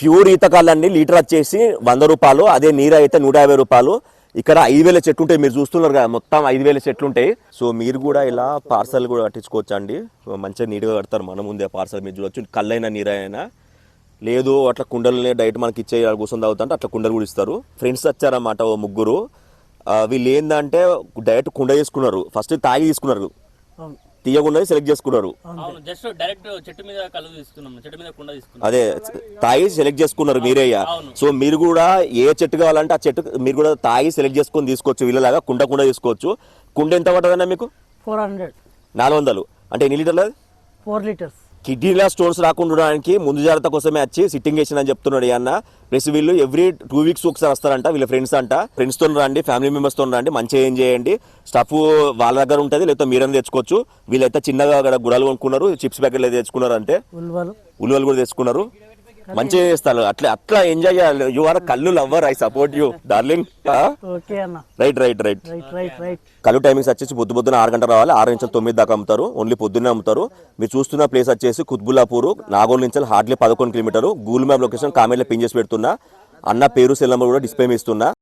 Pure ఈతకాలన్నీ litre వచ్చేసి వంద రూపాయలు అదే నీరు అయితే నూట యాభై రూపాయలు. ఇక్కడ ఐదు వేల చెట్లు ఉంటాయి మీరు చూస్తున్నారు కదా మొత్తం ఐదు వేల చెట్లు ఉంటాయి. సో మీరు కూడా ఇలా పార్సల్ కూడా కట్టించుకోవచ్చు అండి మంచిగా నీట్గా కడతారు మన ముందే పార్సల్ మీరు చూడొచ్చు కళ్ళైనా నీరైనా. లేదు అట్లా కుండలనే డైరెక్ట్ మనకి ఇచ్చే కూర్చొని తాగుతుంటే అట్లా కుండలు కూడా ఇస్తారు. ఫ్రెండ్స్ వచ్చారన్నమాట ఓ ముగ్గురు. వీళ్ళు ఏంటంటే డైరెక్ట్ కుండ తీసుకున్నారు ఫస్ట్ తాగి తీసుకున్నారు. తీయకుండా సెలెక్ట్ చేసుకున్నారు. అవును జస్ట్ డైరెక్ట్ చెట్టు మీద కళ్ళు తీసుకున్నాం చెట్టు మీద కుండ తీసుకున్నాం అదే తాగి సెలెక్ట్ చేసుకున్నారు మీరేయ్యా. సో మీరు కూడా ఏ చెట్టు కావాలంటే ఆ చెట్టు మీరు కూడా తాగి సెలెక్ట్ చేసుకొని తీసుకోవచ్చు వీళ్ళలాగా కుండ కుండ తీసుకోవచ్చు. కుండ ఎంత పడుతుందన్నా మీకు? Four hundred. నాలుగు వందలు. అంటే ఎన్ని లీటర్లు అది? Four litres. కిడ్నీలో స్టోన్స్ రాకుండా ఉండడానికి ముందు జాగ్రత్త కోసమే వచ్చి సిట్టింగ్ వేసిన అని చెప్తున్నాడు అన్న. ప్లస్ వీళ్ళు ఎవ్రీ టూ వీక్స్ ఒకసారి వస్తారంట వీళ్ళ ఫ్రెండ్స్ అంట. ఫ్రెండ్స్తో రండి ఫ్యామిలీ మెంబర్స్తో రండి మంచిగా ఏం చేయండి. స్టఫ్ వాళ్ళ దగ్గర ఉంటుంది లేకపోతే మీరైనా తెచ్చుకోవచ్చు. వీళ్ళైతే చిన్నగా అక్కడ గుడాలు కొనుక్కున్నారు చిప్స్ ప్యాకెట్లు తెచ్చుకున్నారు అంటే ఉలువలు కూడా తెచ్చుకున్నారు. మంచిగా చేస్తారు అట్లా అట్లా ఎంజాయ్ చేయాలి. యు ఆర్ కళ్ళు lover I support you darling okay అన్న. Right right right right right right కళ్ళు టైమింగ్స్ వచ్చేసి పొద్దు పొద్దున ఆరు గంటల రావాలి. ఆరు నుంచి తొమ్మిది దాకా అమ్ముతారు. ఓన్లీ పొద్దున్నే అమ్ముతారు. మీరు చూస్తున్న ప్లేస్ వచ్చేసి కుత్బుల్లాపూర్ నాగోల్ నుంచి హార్డ్లీ పదకొండు కిలోమీటరు. గూగుల్ మ్యాప్ లొకేషన్ కామెంట్లో పిన్ చేసి పెడుతున్నా. అన్న పేరు సెల్ నెంబర్ కూడా డిస్ప్లే ఇస్తున్నా.